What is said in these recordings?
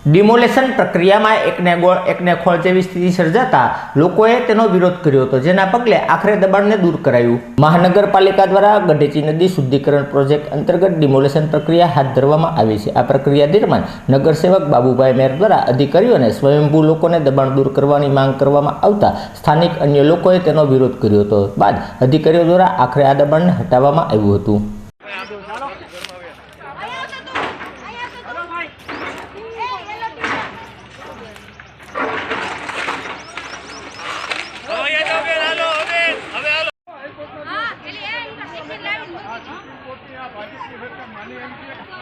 Demolition પ્રક્રિયામાં એકને ગોળ એકને ખોળ જેવી સ્થિતિ સર્જાતા લોકોએ તેનો વિરોધ કર્યો હતો, જેના પગલે આખરે દબાણને દૂર કરાયું. મહાનગરપાલિકા દ્વારા ગઢેચી નદી શુદ્ધિકરણ પ્રોજેક્ટ અંતર્ગત ડિમોલેશન પ્રક્રિયા હાથ ધરવામાં આવી છે. આ પ્રક્રિયા દરમિયાન નગરસેવક બાબુભાઈ મેર દ્વારા અધિકારીઓને સ્વયંભૂ લોકોને દબાણ દૂર કરવાની માંગ કરવામાં આવતા સ્થાનિક અન્ય લોકોએ તેનો વિરોધ કર્યો હતો. બાદ અધિકારીઓ દ્વારા આખરે આ દબાણને હટાવવામાં આવ્યું હતું.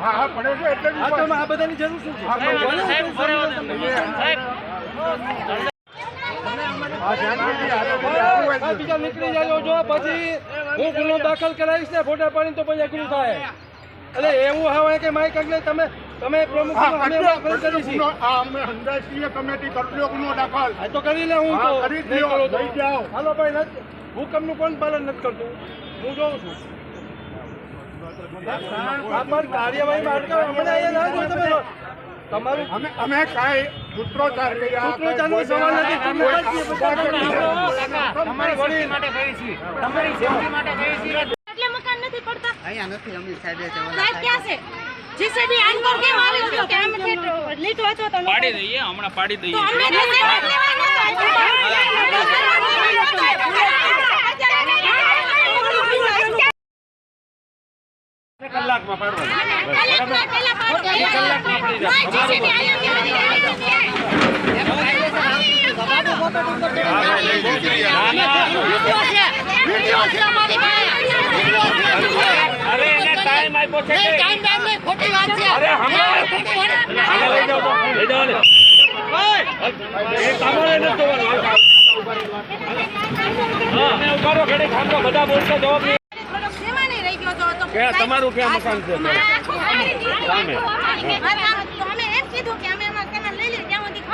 આ આ બધાની જરૂર શું. બીજા નીકળી જાય જો પછી હું ગુનો દાખલ કરાવીશ ને ફોટા પાડી તો પછી અઘરું થાય એટલે એવું હવે કે માઇક એટલે તમે તમે પ્રમુખ અમે હંગાઈસીએ કમિટી કરજો ગુનો દાખલ. તો કરી લે હું કરી તો. લઈ જાઓ. હાલો ભાઈ નથી હુકમનું કોણ પાલન નથી કરતું. હું જોઉં છું. તમારું અમે અમે કાંઈ સૂત્રોચ્ચાર સૂત્રોચ્ચારનો સવાલ નથી, તમે તમારી એટલે મકાન નથી પડતા? અહીંયા નથી અમી સાહેબ સાહેબ ક્યાં છે? આન પર કેમ આવી ગયો કે આમ થી લીટો હતો તો પાડી દઈએ હમણાં પાડી દઈએ કલાકમાં પાડવાનું અરે એને ટાઈમ આપ્યો છે અરે હમણાં લઈ જાઓ તો. લઈ જાઓ ને. એ તમારે નથી જોવાનું. હા, બધા બોલશે જવાબ? તમારું ક્યાં મકાન છે? સામે તો અમે એમ કીધું કે અમે એમાં કેનાલ લઈ લઈએ ત્યાં સુધી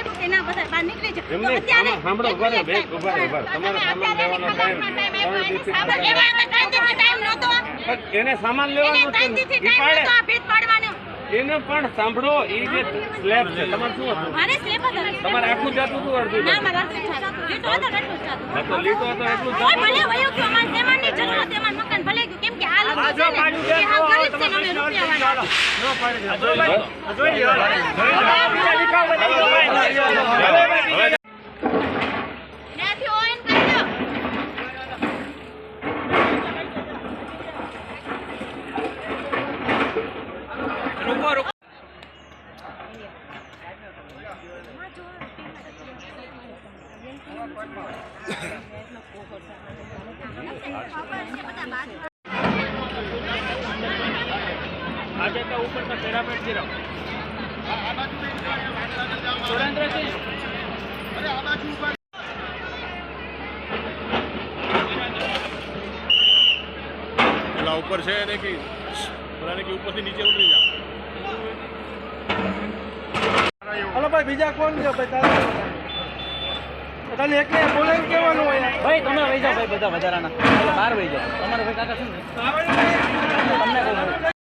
ખમો કે ના બધા બહાર નીકળી જાય તો અત્યારે આમાં સાંભળો, ઊભા બે, ઊભા ઊભા તમારે સામાન લેવાનો ટાઈમ, નહોતો એને સામાન લેવાનું હતું. પાડવાનો એને પણ સાંભળો એ જે સ્લેબ છે તમારે શું હતું મારે સ્લેબ જ તમારે આખું જાતું હતું અડધું ના? મારે હતું. લીટો હતો એટલું જ હતું. લીટો હતો એટલું જ હતું. વયું ગયું, અમારે સામાનની જરૂર હતી, અમારું મકાન ભલે ગયું. કેમ કે આ લોકો આ જો છે ને, બાજુ એ છે, હાવ જો ગરીબ છે ને અમે રૂપિયાવાળા. ત્યાંથી ઓન કરી દો. આજે તો ઉપર તો પેરાપેટથી રહો. પેલા ઉપર છે એને કે પેલાને કે ઉપરથી નીચે ઉતરી જા હલો ભાઈ બીજા કોણ છે ભાઈ તારે તને એકને કહેવાનું હોય ભાઈ તમે વહી જાઓ ભાઈ બધા વધારાના બહાર વહી જાઓ તમારે ભાઈ કાકા શું તમને કહું.